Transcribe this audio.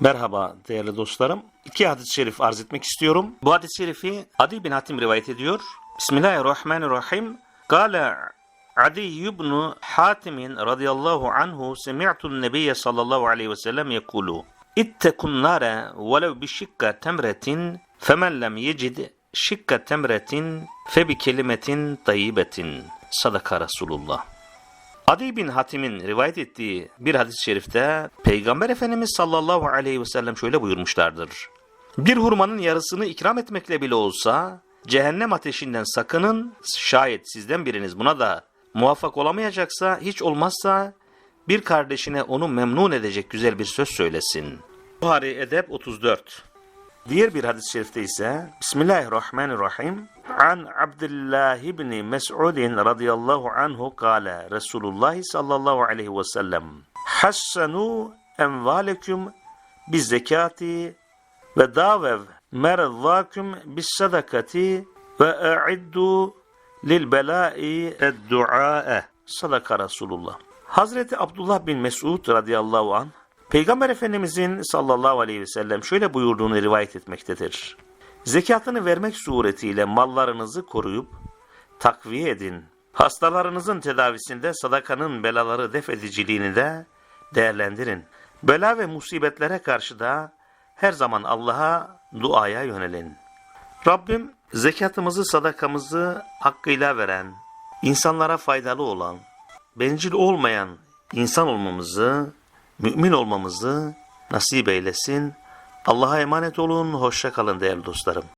Merhaba değerli dostlarım. İki hadis-i şerif arz etmek istiyorum. Bu hadis-i şerifi Adi bin Hatim rivayet ediyor. Bismillahirrahmanirrahim. Kale Adi ibn Hatim radıyallahu anhu semi'tu'n nebiyye sallallahu aleyhi ve sellem yekulu İttekun nare velev bi şikka temretin femen lem yecid şikka temretin fe bi kelimetin tayyibetin. Sadaka Resulullah. Adi bin Hatim'in rivayet ettiği bir hadis-i şerifte Peygamber Efendimiz sallallahu aleyhi ve sellem şöyle buyurmuşlardır. Bir hurmanın yarısını ikram etmekle bile olsa cehennem ateşinden sakının şayet sizden biriniz buna da muvaffak olamayacaksa hiç olmazsa bir kardeşine onu memnun edecek güzel bir söz söylesin. Buhari Edeb 34 Diğer bir hadis-i şerifte ise Bismillahirrahmanirrahim. An Abdullah ibn Mes'ud radıyallahu anhu kâle Resulullah sallallahu aleyhi ve sellem Hassanu envalekum biz zekati ve davev merzâkum bis sadakati ve a'iddu lil belâi ed-du'a'e Sadaka Resulullah. Hazreti Abdullah bin Mes'ud radıyallahu anh Peygamber Efendimizin sallallahu aleyhi ve sellem şöyle buyurduğunu rivayet etmektedir. Zekatını vermek suretiyle mallarınızı koruyup takviye edin. Hastalarınızın tedavisinde sadakanın belaları def ediciliğini de değerlendirin. Bela ve musibetlere karşı da her zaman Allah'a duaya yönelin. Rabbim zekatımızı sadakamızı hakkıyla veren, insanlara faydalı olan, bencil olmayan insan olmamızı, mümin olmamızı nasip eylesin. Allah'a emanet olun, hoşça kalın değerli dostlarım.